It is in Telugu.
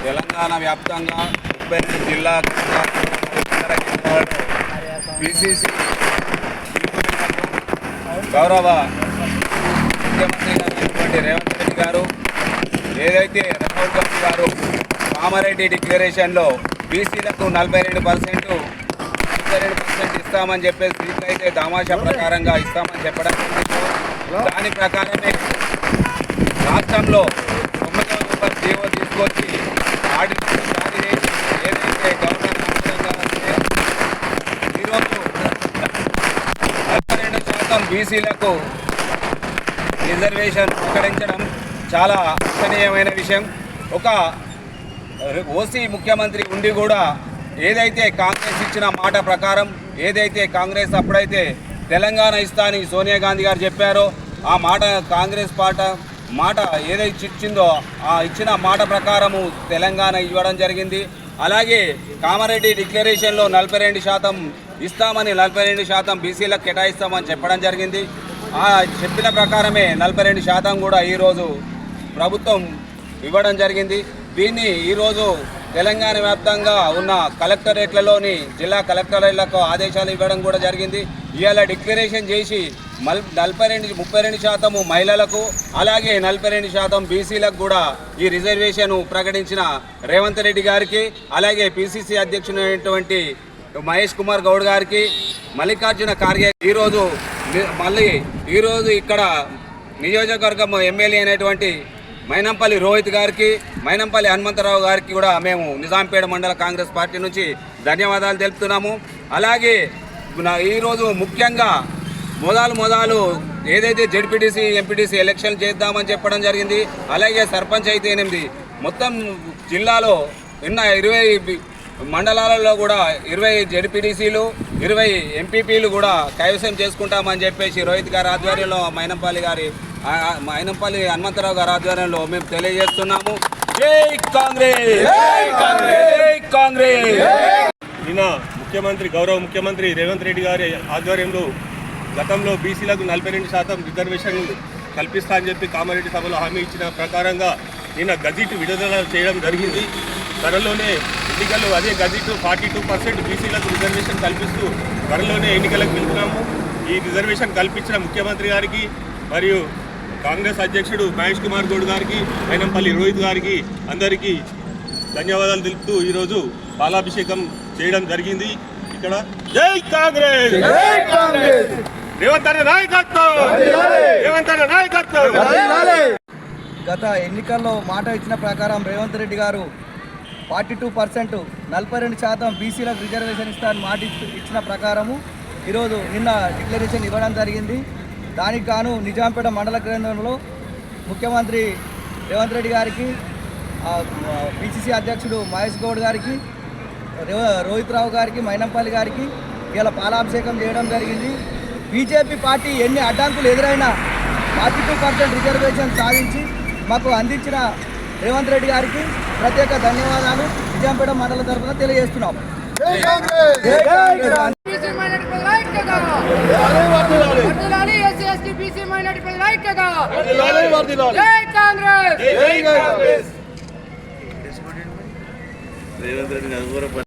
తెలంగాణ వ్యాప్తంగా ముప్పై జిల్లా పిసిసి గౌరవ ముఖ్యమంత్రి గారైనటువంటి రేవంత్ రెడ్డి గారు ఏదైతే రాహుల్ గాంధీ గారు కామారెడ్డి డిక్లరేషన్లో బీసీలకు నలభై రెండు పర్సెంట్ ముప్పై రెండు పర్సెంట్ ఇస్తామని చెప్పేసి సీట్లయితే దామాషా ప్రకారంగా ఇస్తామని చెప్పడం దాని ప్రకారమే రాష్ట్రంలో తొమ్మిది వందల జీవో తీసుకొచ్చి ఆర్డినెన్స్ జారీ చేసి ఏదైతే గవర్నర్ ఆమోదంగా ఈరోజు నలభై రెండు శాతం బీసీలకు రిజర్వేషన్ ప్రకటించడం చాలా అర్చనీయమైన విషయం. ఒక ఓసీ ముఖ్యమంత్రి ఉండి కూడా ఏదైతే కాంగ్రెస్ ఇచ్చిన మాట ప్రకారం ఏదైతే కాంగ్రెస్ అప్పుడైతే తెలంగాణ ఇస్తా అని సోనియా గాంధీ గారు చెప్పారో ఆ మాట కాంగ్రెస్ పాట మాట ఏదైతే ఇచ్చిందో ఆ ఇచ్చిన మాట ప్రకారము తెలంగాణ ఇవ్వడం జరిగింది. అలాగే కామారెడ్డి డిక్లరేషన్లో నలభై రెండు శాతం ఇస్తామని నలభై రెండు శాతం బీసీలకు కేటాయిస్తామని చెప్పడం జరిగింది. ఆ చెప్పిన ప్రకారమే నలభై రెండు శాతం కూడా ఈరోజు ప్రభుత్వం ఇవ్వడం జరిగింది. దీన్ని ఈరోజు తెలంగాణ వ్యాప్తంగా ఉన్న కలెక్టరేట్లలోని జిల్లా కలెక్టరేట్లకు ఆదేశాలు ఇవ్వడం కూడా జరిగింది. ఇవాళ డిక్లరేషన్ చేసి మల్ నలభై రెండు ముప్పై రెండు శాతము మహిళలకు అలాగే నలభై రెండు శాతం బీసీలకు కూడా ఈ రిజర్వేషన్ ప్రకటించిన రేవంత్ రెడ్డి గారికి అలాగే పిసిసి అధ్యక్షుడైనటువంటి మహేష్ కుమార్ గౌడ్ గారికి మల్లికార్జున ఖార్గే ఈరోజు మళ్ళీ ఈరోజు ఇక్కడ నియోజకవర్గం ఎమ్మెల్యే అయినటువంటి మైనంపల్లి రోహిత్ గారికి మైనంపల్లి హనుమంతరావు గారికి కూడా మేము నిజాంపేట మండల కాంగ్రెస్ పార్టీ నుంచి ధన్యవాదాలు తెలుపుతున్నాము. అలాగే ఈరోజు ముఖ్యంగా మొదలు మొదలు ఏదైతే జడ్పీటీసీ ఎంపీటీసీ ఎలక్షన్ చేద్దామని చెప్పడం జరిగింది అలాగే సర్పంచ్ అయితే ఎనిమిది. మొత్తం జిల్లాలో ఉన్న ఇరవై మండలాలలో కూడా ఇరవై జడ్పీటీసీలు ఇరవై ఎంపీపీలు కూడా కైవసం చేసుకుంటామని చెప్పేసి రోహిత్ గారి ఆధ్వర్యంలో మైనంపల్లి గారి మైనంపల్లి హనుమంతరావు గారి ఆధ్వర్యంలో మేము తెలియజేస్తున్నాము. జై కాంగ్రెస్! జై కాంగ్రెస్! నిన్న ముఖ్యమంత్రి గౌరవ ముఖ్యమంత్రి రేవంత్ రెడ్డి గారి ఆధ్వర్యంలో గతంలో బీసీలకు నలభై రెండు శాతం రిజర్వేషన్ కల్పిస్తా అని చెప్పి కామారెడ్డి సభలో హామీ ఇచ్చిన ప్రకారంగా నిన్న గజిట్ విడుదల చేయడం జరిగింది. త్వరలోనే ఎన్నికల్లో అదే గజిట్ ఫార్టీ టూ పర్సెంట్ బీసీలకు రిజర్వేషన్ కల్పిస్తూ త్వరలోనే ఎన్నికలకు వెళ్తున్నాము. ఈ రిజర్వేషన్ కల్పించిన ముఖ్యమంత్రి గారికి మరియు కాంగ్రెస్ అధ్యక్షుడు మహేష్ కుమార్ గౌడ్ గారికి మైనంపల్లి రోహిత్ గారికి అందరికీ ధన్యవాదాలు తెలుపుతూ ఈరోజు పాలాభిషేకం చేయడం జరిగింది. ఇక్కడ జై కాంగ్రెస్! రేవంత్ అన్న నాయకత్వం! రేవంత్ అన్న నాయకత్వం! గత ఎన్నికల్లో మాట ఇచ్చిన ప్రకారం రేవంత్ రెడ్డి గారు ఫార్టీ టూ పర్సెంట్ నలభై రెండు శాతం బీసీలకు రిజర్వేషన్ ఇస్తారని మాట ఇచ్చి- ఇచ్చిన ప్రకారము ఈరోజు నిన్న డిక్లరేషన్ ఇవ్వడం జరిగింది. దానికి గాను నిజాంపేట మండల కేంద్రంలో ముఖ్యమంత్రి రేవంత్ రెడ్డి గారికి పిసిసి అధ్యక్షుడు మహేష్ గౌడ్ గారికి రోహిత్ రావు గారికి మైనంపల్లి గారికి ఇలా పాలాభిషేకం చేయడం జరిగింది. బీజేపీ పార్టీ ఎన్ని అడ్డంకులు ఎదురైనా ఫార్టీ టూ పర్సెంట్ రిజర్వేషన్ సాధించి మాకు అందించిన రేవంత్ రెడ్డి గారికి ప్రత్యేక ధన్యవాదాలు. నిజాంపేట మండల తరఫున తెలియజేస్తున్నాం. ప్రజల ఐక్యత జై కాంగ్రెస్. జై కాంగ్రెస్.